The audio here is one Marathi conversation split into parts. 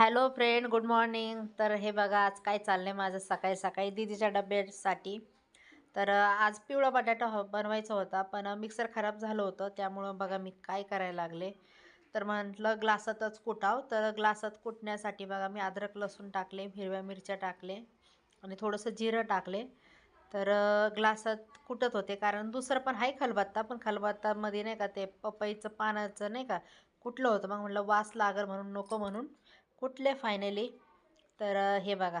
Hello friend good morning. तर हे बघा आज काय चाललं आहे माझं सकाळी सकाळी दीदीच्या डब्यासाठी. तर आज पिवळा बटाटा ह बनवायचा होता पण मिक्सर खराब झालं होतं त्यामुळं बघा मी काय करायला लागले. तर म्हटलं ग्लासातच कुटाव. तर ग्लासात कुटण्यासाठी बघा मी अद्रक लसूण टाकले हिरव्या मिरच्या टाकले आणि थोडंसं जिरं टाकले. तर ग्लासात कुटत होते कारण दुसरं पण आहे खलबत्ता पण खलबत्तामध्ये नाही का ते पपईचं पानाचं नाही का कुठलं होतं. मग म्हटलं वास लागल म्हणून नको म्हणून कुठले फायनली तर हे बघा.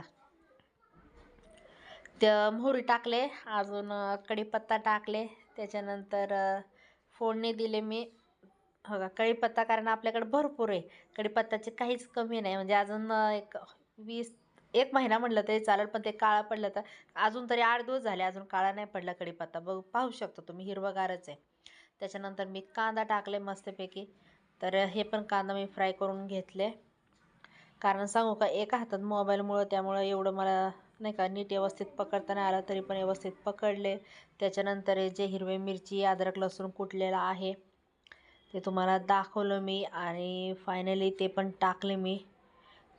त्या मोहरी टाकले अजून कढीपत्ता टाकले. त्याच्यानंतर फोडणी दिले मी. हो का? कढीपत्ता कारण आपल्याकडे भरपूर आहे. कढीपत्त्याची काहीच कमी नाही. म्हणजे अजून एक वीस एक महिना म्हटलं तरी चालेल पण ते काळा पडलं तर अजून तरी आठ दिवस झाले अजून काळा नाही पडला कढीपत्ता. बघ पाहू शकतो तुम्ही हिरवगारच आहे. त्याच्यानंतर मी कांदा टाकले मस्तपैकी. तर हे पण कांदा मी फ्राय करून घेतले. कारण सांगू का एका हातात मोबाईलमुळं त्यामुळं एवढं मला नाही का नीट व्यवस्थित पकडता नाही आलं तरी पण व्यवस्थित पकडले. त्याच्यानंतर जे हिरवी मिरची अद्रक लसूण कुटलेलं आहे ते तुम्हाला दाखवलं मी आणि फायनली ते पण टाकले मी.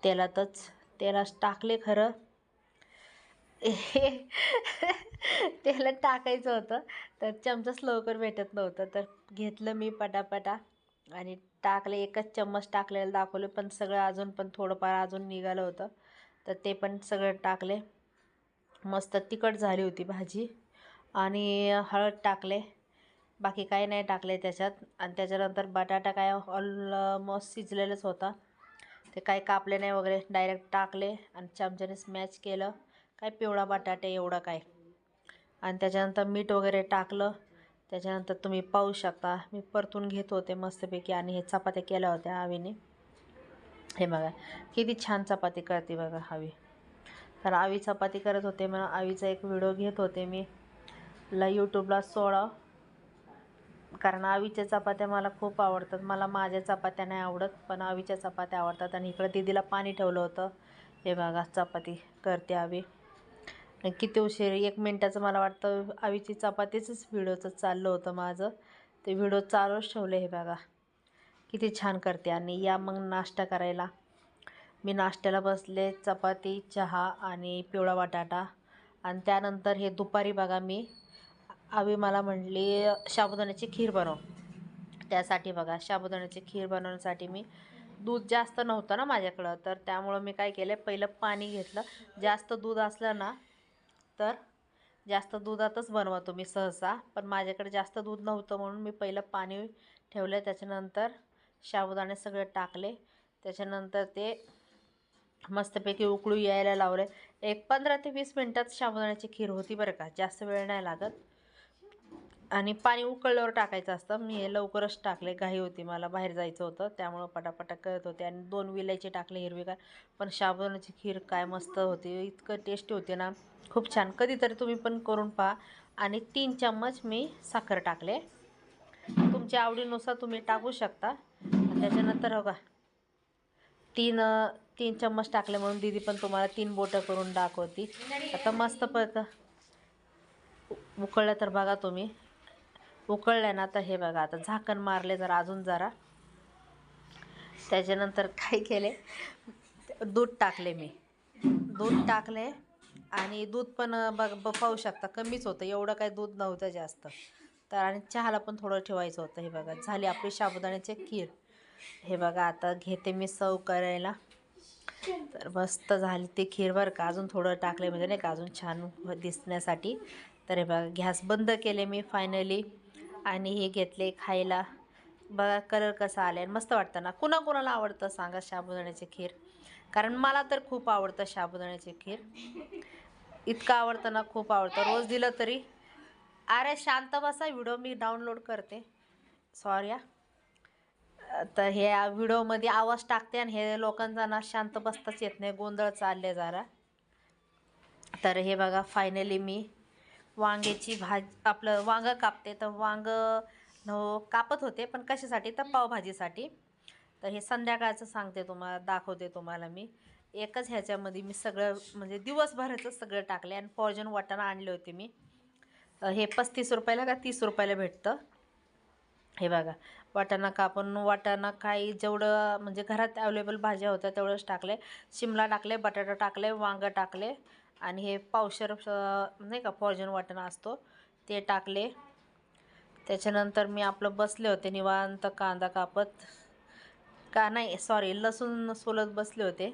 तेलातच तेलाच टाकले खरं. त्याला टाकायचं होतं तर चमचाच लवकर भेटत नव्हतं तर घेतलं मी पटापटा. आणि टाकले एकच चम्मच टाकलेलं दाखवलं पण सगळं अजून पण थोडंफार अजून निघालं होतं. तर ते पण सगळं टाकले. मस्त तिखट झाली होती भाजी. आणि हळद टाकले. बाकी काही नाही टाकले त्याच्यात. आणि त्याच्यानंतर बटाटा काय ऑलमोस्ट शिजलेलंच होता. ते काय कापले नाही वगैरे. डायरेक्ट टाकले आणि चमच्याने स्मॅच केलं. काय पिवळा बटाटे एवढं काय आणि त्याच्यानंतर मीठ वगैरे टाकलं. त्याच्यानंतर तुम्ही पाहू शकता. मी परतून घेत होते मस्तपैकी आणि हे चपात्या केल्या होत्या आवीने हे बघा किती छान चपाती करते बघा हवी. तर आवी चपाती करत होते मग आवीचा एक व्हिडिओ घेत होते मी. ला यूट्यूबला सोडा. कारण आवीच्या चपात्या मला खूप आवडतात. मला माझ्या चपात्या नाही आवडत पण आवीच्या चपात्या आवडतात. आणि इकडं दीदीला पाणी ठेवलं होतं. हे बघा चपाती करते आवी. किती उशीर? एक मिनटाचं मला वाटतं आवीची चपातीचंच व्हिडिओचं चाललं होतं माझं. ते व्हिडिओ चालूच ठेवले हे बघा. किती छान करते आणि या मग नाश्ता करायला. मी नाश्त्याला बसले चपाती चहा आणि पिवळा बटाटा. आणि त्यानंतर हे दुपारी बघा मी आवी मला म्हटली साबुदाण्याची खीर बनव. त्यासाठी बघा साबुदाण्याची खीर बनवण्यासाठी मी दूध जास्त नव्हतं ना माझ्याकडं. तर त्यामुळं मी काय केलं पहिलं पाणी घेतलं. जास्त दूध असलं ना तर जास्त दुधातच बनवतो मी सहसा. पण माझ्याकडे जास्त दूध नव्हतं म्हणून मी पहिलं पाणी ठेवलं. त्याच्यानंतर साबुदाणे सगळे टाकले. त्याच्यानंतर ते मस्तपैकी उकळू यायला लावले. एक पंधरा ते वीस मिनटात साबुदाण्याची खीर होती बरं का. जास्त वेळ नाही लागत. आणि पाणी उकळल्यावर टाकायचं असतं. मी हे लवकरच टाकले. घाई होती मला. बाहेर जायचं होतं. त्यामुळं पटापटा करत होते. आणि दोन विलायचे टाकले हिरवीगार. पण शाबुदाण्याची खीर काय मस्त होती. इतकं टेस्टी होते ना. खूप छान. कधीतरी तुम्ही पण करून पहा. आणि तीन चम्मच मी साखर टाकले. तुमच्या आवडीनुसार तुम्ही टाकू शकता. त्याच्यानंतर हो का तीन तीन चम्मच टाकले म्हणून दीदी पण तुम्हाला तीन बोटं करून दाखवती. आता मस्त परत उकळलं तर बघा तुम्ही. उकळलं ना तर हे बघा आता झाकण मारले जरा अजून जरा. त्याच्यानंतर काय केले? दूध टाकले मी. दूध टाकले आणि दूध पण बघ ब- शकता कमीच होतं. एवढं काही दूध नव्हतं जास्त. तर आणि चहाला पण थोडं ठेवायचं होतं हे बघा. झाली आपली साबुदाण्याची खीर. हे बघा आता घेते मी सव करायला. तर मस्त झाली ती खीर बरं का. अजून थोडं टाकले म्हणजे नाही का अजून छान दिसण्यासाठी. तर हे बघा गॅस बंद केले मी फायनली आणि हे घेतले खायला. बघा कलर कसा आला आहे मस्त वाटतं ना. कुणा कुणाला आवडतं सांगा साबुदाण्याची खीर. कारण मला तर खूप आवडतं साबुदाण्याची खीर. इतकं आवडतं ना खूप आवडतं. रोज दिलं तरी. अरे शांत बसा व्हिडिओ मी डाउनलोड करते. सॉरी तर हे व्हिडिओमध्ये आवाज टाकते आणि हे लोकांचा ना शांत बसताच येत नाही. गोंधळ चालले जरा. तर हे बघा फायनली मी वांग्याची भाज आपलं वांगं कापते तर वांगं कापत होते पण कशासाठी? तर पावभाजीसाठी तर हे संध्याकाळचं सांगते तुम्हाला दाखवते तुम्हाला मी. एकच ह्याच्यामध्ये मी सगळं म्हणजे दिवसभराचं सगळं टाकले आणि फॉर्जन वाटाणा आणले होते मी. तर हे पस्तीस रुपयाला का तीस रुपयाला भेटतं? हे बघा वाटाणा कापून वाटाणा काही जेवढं म्हणजे घरात अवेलेबल भाज्या होत्या तेवढंच टाकले. शिमला टाकले बटाटा टाकले वांगं टाकले आणि हे पावशर नाही का फॉर्जन वाटाणा असतो ते टाकले. त्याच्यानंतर मी आपलं बसले होते निवांत कांदा कापत. का नाही सॉरी लसूण सोलत बसले होते.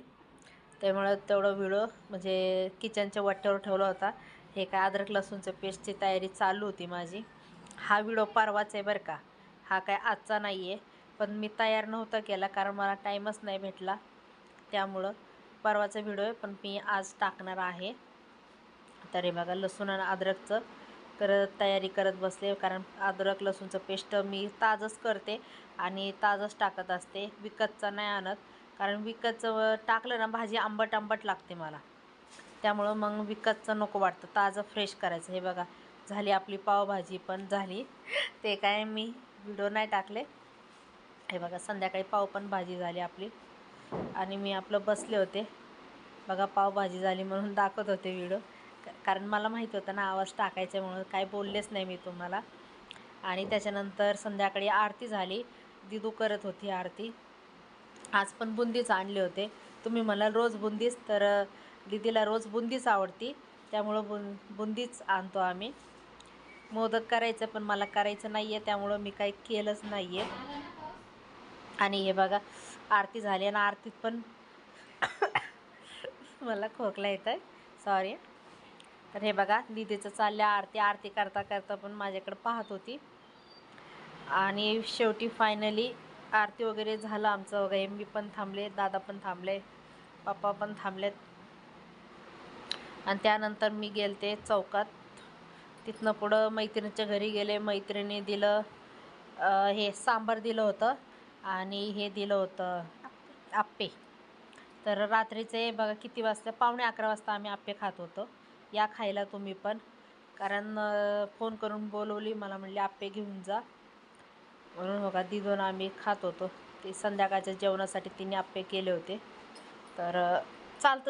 त्यामुळं तेवढं व्हिडिओ म्हणजे किचनच्या वाट्यावर ठेवला होता. हे काय अद्रक लसूणचं पेस्टची तयारी चालू होती माझी. हा व्हिडिओ परवाच आहे बरं का. हा काय आजचा नाही आहे पण मी तयार नव्हता केला कारण मला टाईमच नाही भेटला. त्यामुळं परवाचा व्हिडिओ आहे पण मी आज टाकणार आहे. तर हे बघा लसूण आणि अद्रकचं करत तयारी करत बसले. कारण अद्रक लसूणचं पेस्ट मी ताजंच करते आणि ताजंच टाकत असते. विकतचं नाही आणत. कारण विकतचं टाकलं ना भाजी आंबट आंबट लागते मला. त्यामुळं मग विकतचं नको वाटतं. ताजं फ्रेश करायचं. हे बघा झाली आपली पावभाजी पण झाली. ते काय मी व्हिडिओ नाही टाकले. हे बघा संध्याकाळी पाव पण भाजी झाली आपली. आणि मी आपलं बसले होते. बघा पावभाजी झाली म्हणून दाखवत होते व्हिडिओ कारण मला माहीत होतं ना आवाज टाकायचा म्हणून. काय बोललेच नाही मी तुम्हाला. आणि त्याच्यानंतर संध्याकाळी आरती झाली. दिदू करत होती आरती. आज पण बुंदीच आणले होते. तुम्ही मला रोज बुंदीच तर दीदीला रोज बुंदीच आवडती. त्यामुळं बुं बुंदीच आणतो आम्ही. मोदक करायचं पण मला करायचं नाही आहे त्यामुळं मी काही केलंच नाही आहे आणि हे बघा आरती झाली आणि आरतीत पण मला खोकला येत आहे सॉरी तर हे बघा निधीचं चालल्या आरती. आरती करता करता पण माझ्याकडे पाहत होती. आणि शेवटी फायनली आरती वगैरे झालं आमचं. वगैरे मी पण थांबले दादा पण थांबले पप्पा पण थांबलेत. आणि त्यानंतर मी गेलते चौकात. तिथनं पुढं मैत्रिणीच्या घरी गेले. मैत्रिणी दिलं हे सांबार दिलं होतं आणि हे दिलं होतं आप्पे. तर रात्रीचे बघा किती वाजता पावणे अकरा वाजता आम्ही आप्पे खात होतो. या खायला तुम्ही पण. कारण फोन करून बोलवली मला म्हणली आप्पे घेऊन जा. म्हणून बघा दिदोन आम्ही खात होतो. ते संध्याकाळच्या जेवणासाठी तिने आप्पे केले होते. तर चालतं